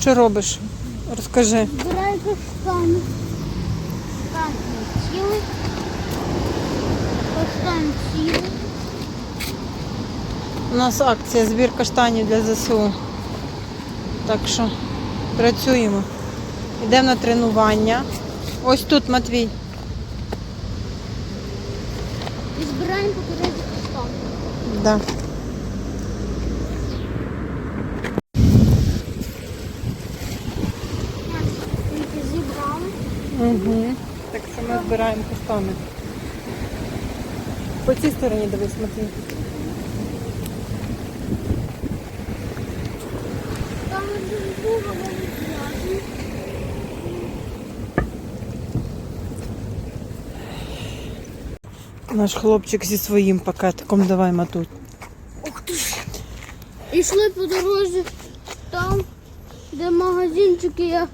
Що робиш? Розкажи. Збираю каштани. Каштан не цілий. Каштан цілий. У нас акція збір каштанів для ЗСУ. Так що працюємо. Йдемо на тренування. Ось тут Матвій. І збираємо по каштан. Да. Збираємо каштани. По цій стороні дивись, Матвій. Там дуже дуже. Наш хлопчик зі своїм пакетиком. Давай матуть. Ух ти ж. Ішли по дорозі там, де магазинчики, я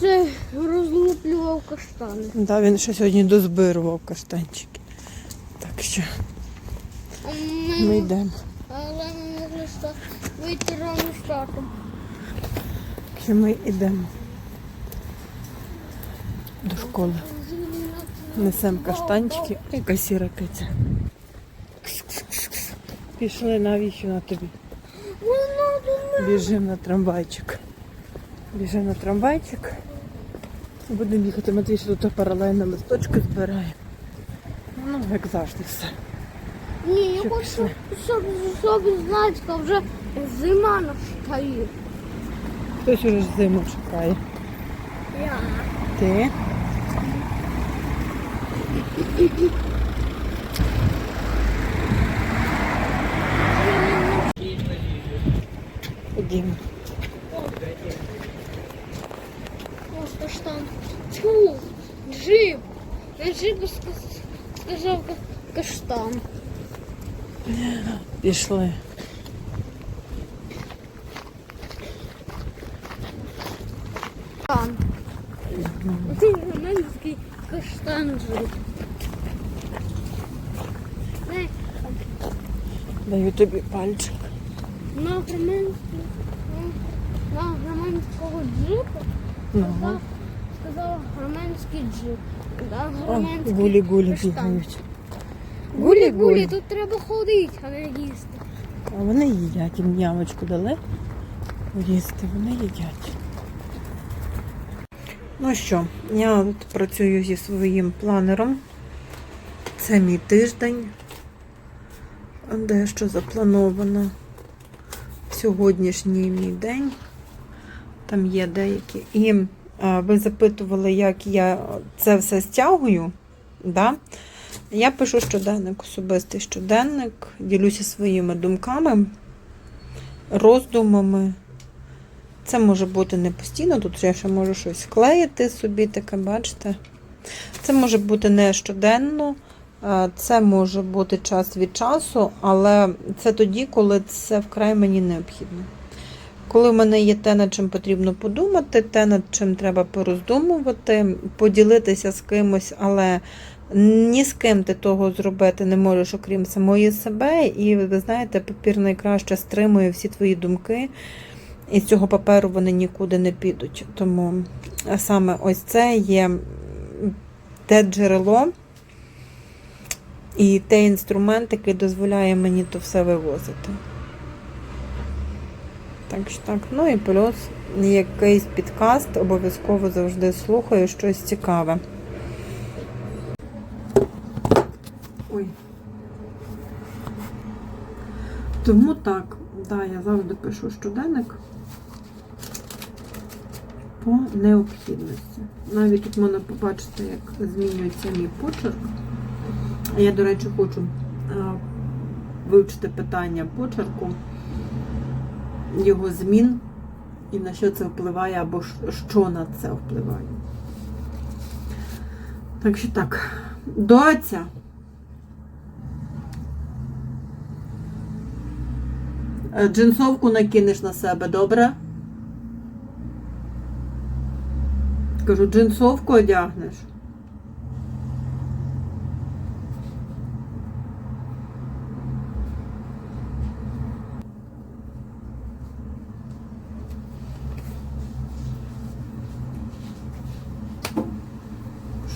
це розлуплював каштани. Да, він ще сьогодні дозбирував каштанчики. Так що ми ми, йдемо. але ми могли вийти рано з татом. Що ми йдемо до школи. Несемо каштанчики. Яка сіра киця. Пішли навіщо на тобі? Біжимо на трамвайчик. Біжимо на трамвайчик. Будемо їхати. Матвій ще тут паралельно листочки збирає. Ну, як завжди все. Ні, я Що хочу, пішли? щоб, щоб знати, вже зима настає. Хтось уже ж зиму чекає. Я. Ти? Ходімо. Ось каштан. Тьфу, джип. Я джип сказ- сказав ка- каштан. Пішли. Каштан. Ти на мене такий каштан джип. Не, Даю тобі пальчик. на громадського на громадського джипа Ну. сказав, сказав громадський джип. Да, О, громадський гулі-гулі каштан. бігають. Гулі-гулі, Гулі-гулі. тут треба ходити, а не їсти. А вони їдять, їм ямочку дали. Їсти, вони їдять. Ну що, я от працюю зі своїм планером. Це мій тиждень. Дещо заплановано. Сьогоднішній мій день. Там є деякі. І а, ви запитували, як я це все стягую. Да? Я пишу щоденник, особистий щоденник, ділюся своїми думками, роздумами. Це може бути не постійно, тут я ще можу щось склеїти собі, таке, бачите. Це може бути не щоденно, це може бути час від часу, але це тоді, коли це вкрай мені необхідно. Коли в мене є те, над чим потрібно подумати, те, над чим треба пороздумувати, поділитися з кимось, але ні з ким ти того зробити не можеш, окрім самої себе. І ви знаєте, папір найкраще стримує всі твої думки. І з цього паперу вони нікуди не підуть. Тому саме ось це є те джерело і той інструмент, який дозволяє мені то все вивозити. Так що так, ну і плюс якийсь підкаст обов'язково завжди слухаю щось цікаве. Ой. Тому так, да, я завжди пишу щоденник по необхідності. Навіть тут можна побачити, як змінюється мій почерк. Я, до речі, хочу а, вивчити питання почерку, його змін і на що це впливає, або що на це впливає. Так що так, доця. Е, джинсовку накинеш на себе, добре? Кажу, джинсовку одягнеш.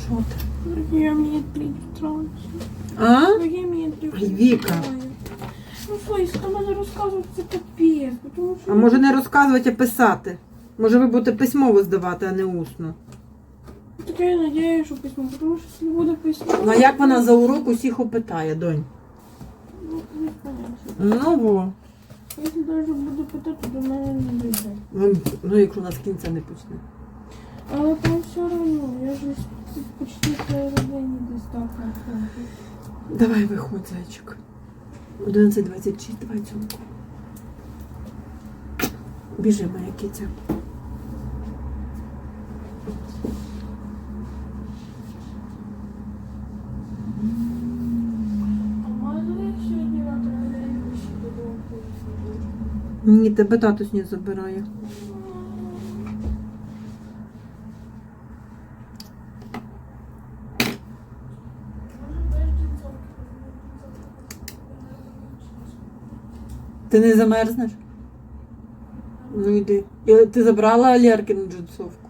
Що ти? Другий мені. А? Другий мені трі Ну, Фейс, там надо розказувати це капець, тому що... А може не розказувати, а писати? Може ви будете письмово здавати, а не усно. Так я надіюсь, що письмо, тому що якщо не буде письмо... Ну а як вона за урок усіх опитає, донь? Ну, не понятно. Ну во. Якщо навіть буду питати, до мене не дійде. Ну, Ну, якщо з кінця не почне. Але там все одно, я ж почти середині десь так. Давай виходь, зайчик. 11.26, давай цьомку. Біжи, моя киця. А може я сьогодні на тренері ще додому поїду? Ні, тебе татусь не забирає. Ти не замерзнеш? Ну йди. Ти забрала Аляркину джинсовку?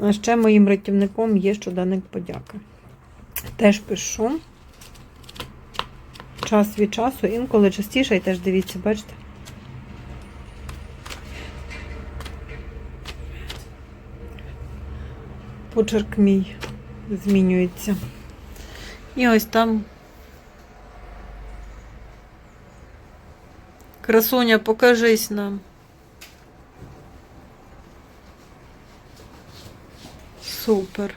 А ще моїм рятівником є щоденник подяки. Теж пишу. Час від часу, інколи частіше, і теж дивіться, бачите? Почерк мій змінюється. І ось там. Красуня, покажись нам. Супер.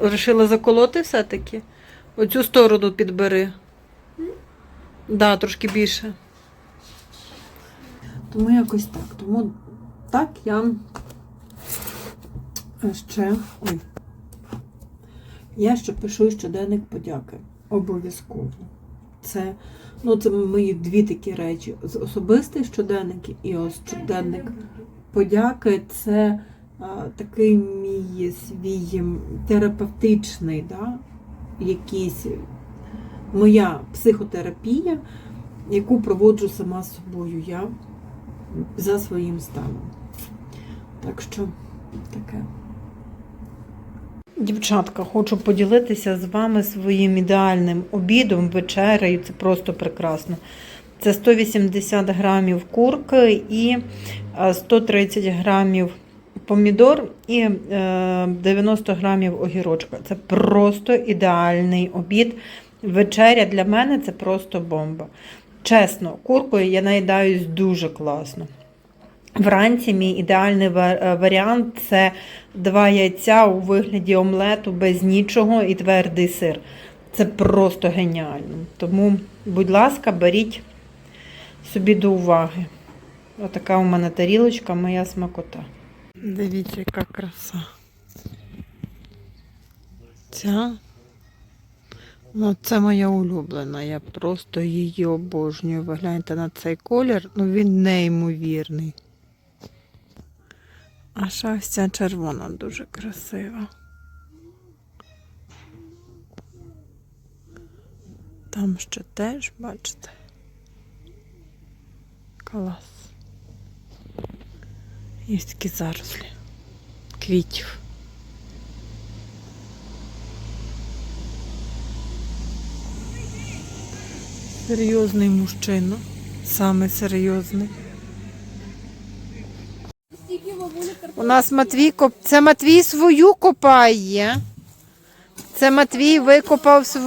Решила заколоти все-таки? Оцю сторону підбери. Да, трошки більше. Тому якось так. Тому так я ще. Ой. Я ще пишу щоденник подяки. Обов'язково. Це, ну, це мої дві такі речі. Особистий щоденник і ось щоденник подяки це а, такий мій свій терапевтичний, да, якийсь моя психотерапія, яку проводжу сама собою я за своїм станом. Так що таке. Дівчатка, хочу поділитися з вами своїм ідеальним обідом, вечерею. Це просто прекрасно. Це 180 грамів курки і е, 130 грамів помідор і е, 90 грамів огірочка. Це просто ідеальний обід. Вечеря для мене це просто бомба. Чесно, куркою я наїдаюсь дуже класно. Вранці мій ідеальний е, варіант це два яйця у вигляді омлету без нічого і твердий сир. Це просто геніально. Тому, будь ласка, беріть собі до уваги. Отака у мене тарілочка, моя смакота. Дивіться, яка краса. Ця. Ну, це моя улюблена. Я просто її обожнюю. Ви гляньте на цей колір, ну він неймовірний. А ще ось ця червона дуже красива. Там ще теж, бачите. Клас. Є такі зарослі квітів. Серйозний мужчина. Саме серйозний. У нас Матвій коп... Це Матвій свою копає. Це Матвій викопав св...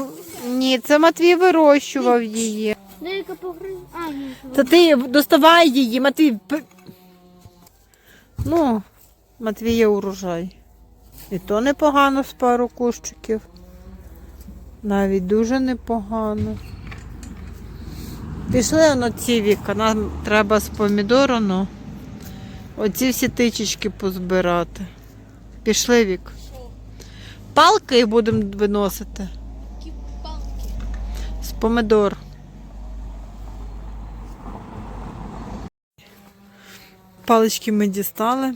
Ні, це Матвій вирощував її. Деяка погриз. А, ні. Та ти доставай її, Матвій. п- Ну, Матвія урожай. І то непогано з пару кущиків. Навіть дуже непогано. Пішли на ці віка, нам треба з помідору, ну. Оці всі тичечки позбирати. Пішли вік. Палки будемо виносити. Які палки. З помидор. Палички ми дістали,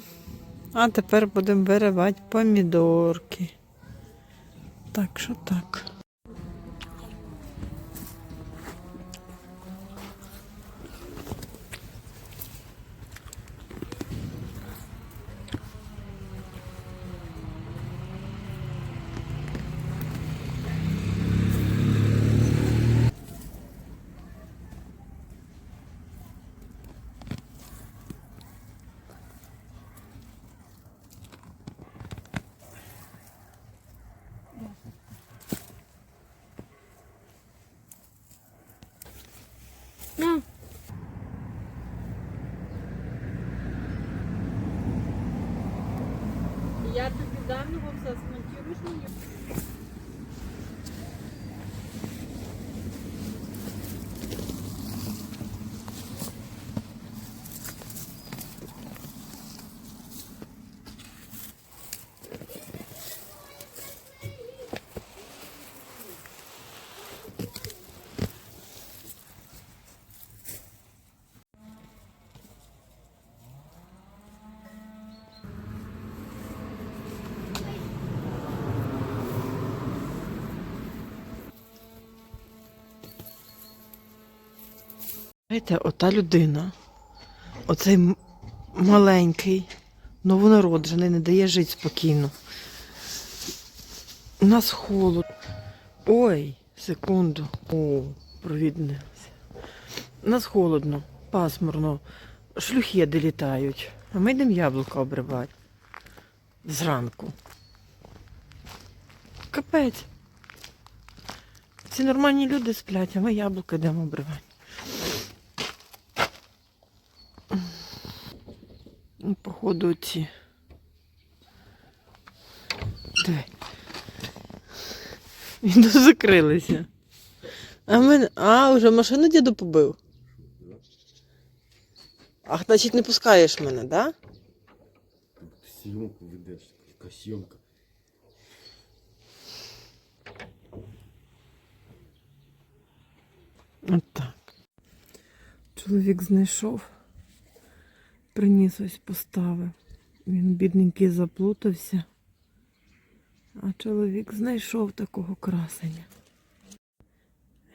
а тепер будемо виривати помідорки. Так що так. Я тобі дам його все, смонтуєш мені. Знаєте, ота людина, оцей маленький, новонароджений, не дає жити спокійно. У нас холод. Ой, секунду. О, провіднилася. У нас холодно, пасмурно, шлюхеди літають. А ми йдемо яблука обривати. Зранку. Капець. Всі нормальні люди сплять, а ми яблука йдемо обривати. Ну, Походу ці. Де? Він закрилися. А мен... А, вже машину діду побив. А значить не пускаєш мене, так? Да? Съемку ведеш, яка съемка. От так. Чоловік знайшов, приніс ось поставив. Він бідненький заплутався. А чоловік знайшов такого красення.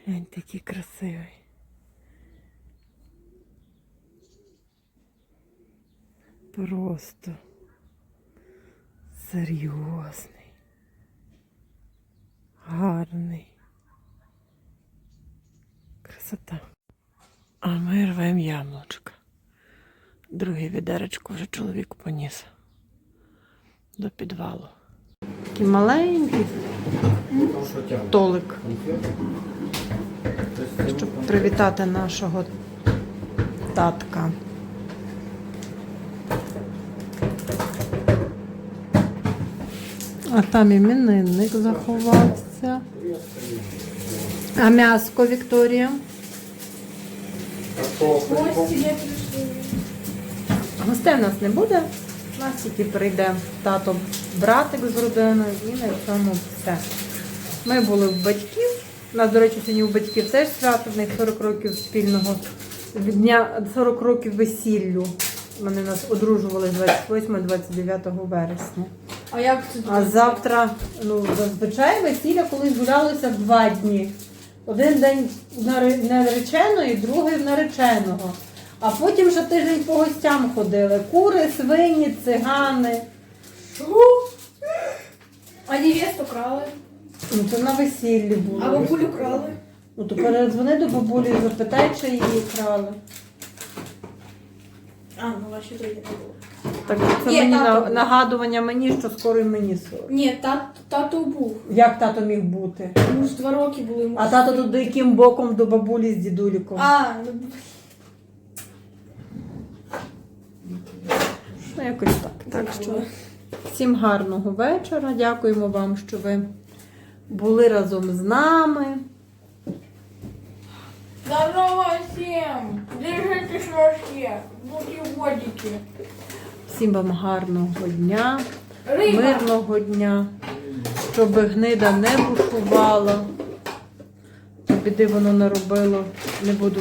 Глянь, такий красивий. Просто серйозний, гарний. Красота. А ми рвемо яблучко. Друге відеречко вже чоловік поніс до підвалу. Такий маленький столик, щоб привітати нашого татка. А там іменинник заховався. А м'яско Вікторія. Прийшли. Гостей в нас не буде. У нас тільки прийде тато, братик з родиною і на цьому все. Ми були в батьків. У нас, до речі, сьогодні у батьків теж свято, в них 40 років спільного від дня 40 років весіллю. Вони нас одружували 28-29 вересня. А як це? А завтра, ну, зазвичай весілля колись гулялося в два дні. Один день нареченої, другий в нареченого. А потім ще тиждень по гостям ходили. Кури, свині, цигани. Що? А невесту крали? Ну, це на весіллі було. А бабулю крали? Ну, то передзвони до бабулі і запитай, чи її крали. А, ну ваші третє було. Так це Є, мені тато на- нагадування мені, що скоро і мені 40. Ні, тат, тато був. Як тато міг бути? Йому ж два роки були. йому А ж- тато тут яким боком до бабулі з дідуліком? А, ну, Ну, якось так. Так що всім гарного вечора. Дякуємо вам, що ви були разом з нами. Здорово всем! Держитесь вообще! Бутербродики! Всім вам гарного дня, Риба! мирного дня, щоб гнида не бушувала. Біди воно наробило, не буду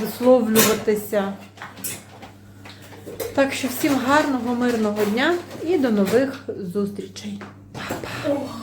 висловлюватися. Так що всім гарного, мирного дня і до нових зустрічей. Ох.